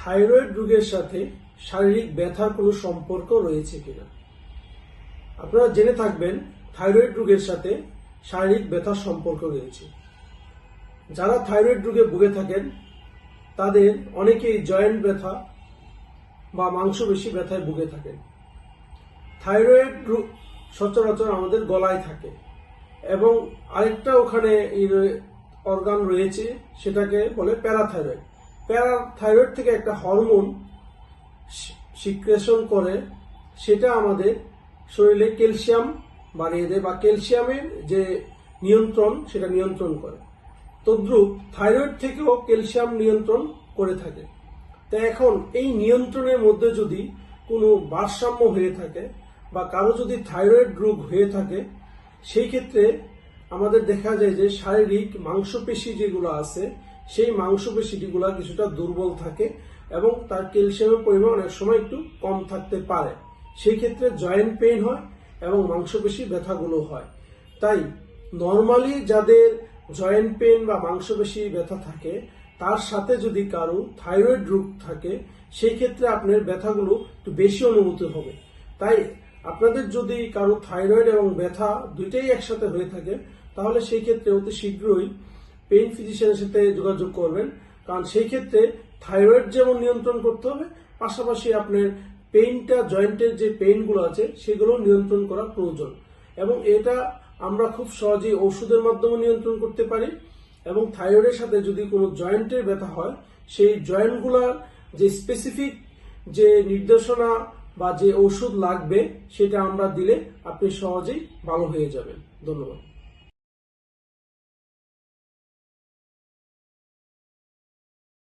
Thyroid রোগের সাথে শারীরিক ব্যথার কোনো সম্পর্ক রয়েছে কিনা? আপনারা জেনে থাকবেন থাইরয়েড রোগের সাথে শারীরিক ব্যথার সম্পর্ক রয়েছে। যারা থাইরয়েড রোগে ভুগে থাকেন, তাদের অনেকেই জয়েন্ট ব্যথা বা মাংসপেশি ব্যথায় ভুগে থাকেন। থাইরয়েড রোগ সচরাচর আমাদের গলায় থাকে এবং আরেকটা ওখানে অর্গান রয়েছে, সেটাকে বলে প্যারাথাইরয়েড। প্যারাথাইরয়েড থেকে একটা হরমোন সিক্রেশন করে, সেটা আমাদের শরীরে ক্যালসিয়াম বাড়িয়ে দেয় বা ক্যালসিয়ামের যে নিয়ন্ত্রণ, সেটা নিয়ন্ত্রণ করে। তদ্রুপ থাইরয়েড থেকেও ক্যালসিয়াম নিয়ন্ত্রণ করে থাকে। তা এখন এই নিয়ন্ত্রণের মধ্যে যদি কোনো ভারসাম্য হয়ে থাকে বা কারও যদি থাইরয়েড রোগ হয়ে থাকে, সেই ক্ষেত্রে আমাদের দেখা যায় যে শারীরিক মাংসপেশি যেগুলো আছে সেই মাংসপেশিগুলো কিছুটা দুর্বল থাকে এবং তার ক্যালসিয়ামের পরিমাণ অনেক সময় একটু কম থাকতে পারে। সেই ক্ষেত্রে জয়েন্ট পেইন হয় এবং মাংসপেশি ব্যথাগুলো হয়। তাই নর্মালি যাদের জয়েন্ট পেইন বা মাংসপেশি ব্যথা থাকে, তার সাথে যদি কারও থাইরয়েড রোগ থাকে, সেই ক্ষেত্রে আপনার ব্যথাগুলো একটু বেশি অনুভূত হবে। তাই আপনাদের যদি কারও থাইরয়েড এবং ব্যথা দুইটাই একসাথে হয়ে থাকে, তাহলে সেই ক্ষেত্রে অতি শীঘ্রই পেইন ফিজিশিয়ানের সাথে যোগাযোগ করবেন। কারণ সেই ক্ষেত্রে থাইরয়েড যেমন নিয়ন্ত্রণ করতে হবে, পাশাপাশি আপনার পেইনটা জয়েন্টের যে পেইনগুলো আছে সেগুলো নিয়ন্ত্রণ করা প্রয়োজন। এবং এটা আমরা খুব সহজেই ওষুধের মাধ্যমে নিয়ন্ত্রণ করতে পারি। এবং থাইরয়েডের সাথে যদি কোনো জয়েন্টের ব্যথা হয়, সেই জয়েন্টগুলার যে স্পেসিফিক যে নির্দেশনা বা যে ওষুধ লাগবে, সেটা আমরা দিলে আপনি সহজেই ভালো হয়ে যাবেন। ধন্যবাদ।